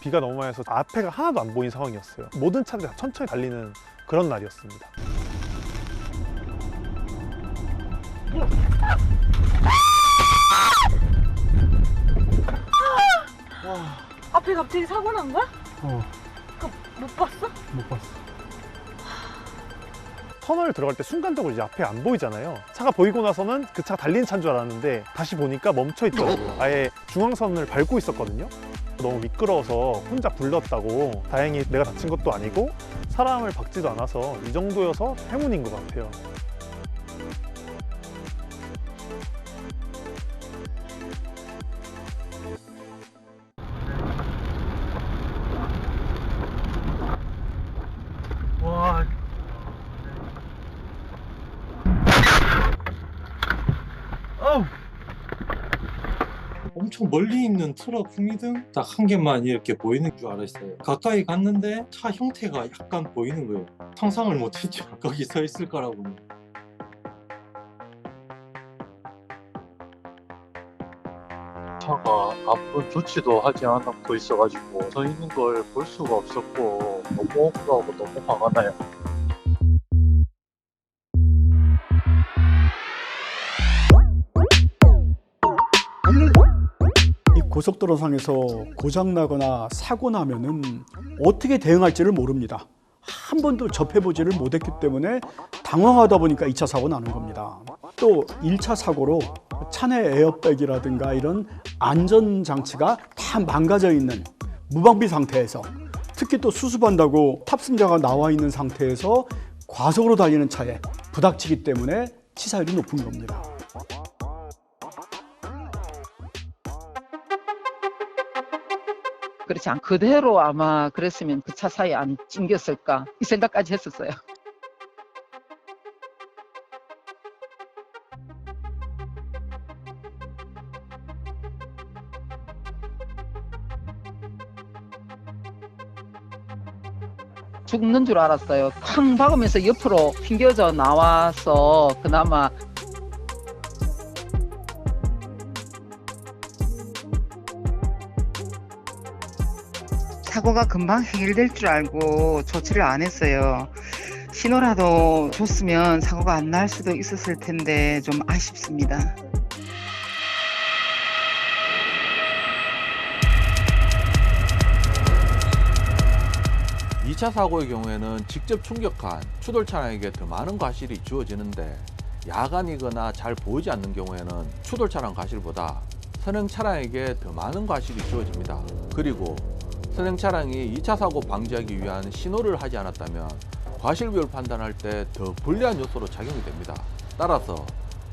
비가 너무 많이 와서 앞에가 하나도 안 보이는 상황이었어요. 모든 차들이 다 천천히 달리는 그런 날이었습니다. 앞에 갑자기 사고 난 거야? 어, 못 봤어? 못 봤어. 터널 들어갈 때 순간적으로 이제 앞에 안 보이잖아요. 차가 보이고 나서는 그 차가 달리는 차인 줄 알았는데 다시 보니까 멈춰 있더라고요. 아예 중앙선을 밟고 있었거든요. 너무 미끄러워서 혼자 굴렀다고 다행히 내가 다친 것도 아니고 사람을 박지도 않아서 이 정도여서 행운인 것 같아요. 엄청 멀리 있는 트럭 후미등 딱 한 개만 이렇게 보이는 줄 알았어요. 가까이 갔는데 차 형태가 약간 보이는 거예요. 상상을 못했죠. 거기 서 있을 거라고는. 차가 아무런 조치도 하지 않고 있어가지고 서 있는 걸 볼 수가 없었고 너무 억울하고 너무 화가 나요. 고속도로상에서 고장나거나 사고 나면은 어떻게 대응할지를 모릅니다. 한 번도 접해보지를 못했기 때문에 당황하다 보니까 2차 사고 나는 겁니다. 또 1차 사고로 차내 에어백이라든가 이런 안전장치가 다 망가져 있는 무방비 상태에서 특히 또 수습한다고 탑승자가 나와 있는 상태에서 과속으로 달리는 차에 부닥치기 때문에 치사율이 높은 겁니다. 그렇지 않 그대로 아마 그랬으면 그 차 사이에 안 찡겼을까 이 생각까지 했었어요. 죽는 줄 알았어요. 쾅 박으면서 옆으로 튕겨져 나와서 그나마 사고가 금방 해결될 줄 알고 조치를 안 했어요. 신호라도 줬으면 사고가 안 날 수도 있었을 텐데 좀 아쉽습니다. 이차 사고의 경우에는 직접 충격한 추돌 차량에게 더 많은 과실이 주어지는데 야간이거나 잘 보이지 않는 경우에는 추돌 차량 과실보다 선행 차량에게 더 많은 과실이 주어집니다. 그리고 선행 차량이 2차 사고 방지하기 위한 신호를 하지 않았다면 과실 비율 판단할 때 더 불리한 요소로 작용이 됩니다. 따라서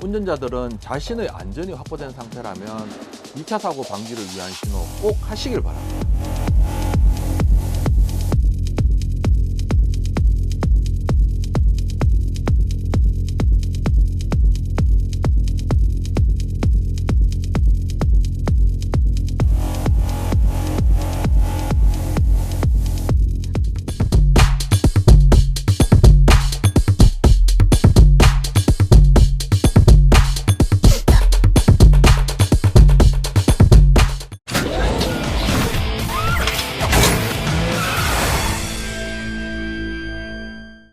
운전자들은 자신의 안전이 확보된 상태라면 2차 사고 방지를 위한 신호 꼭 하시길 바랍니다.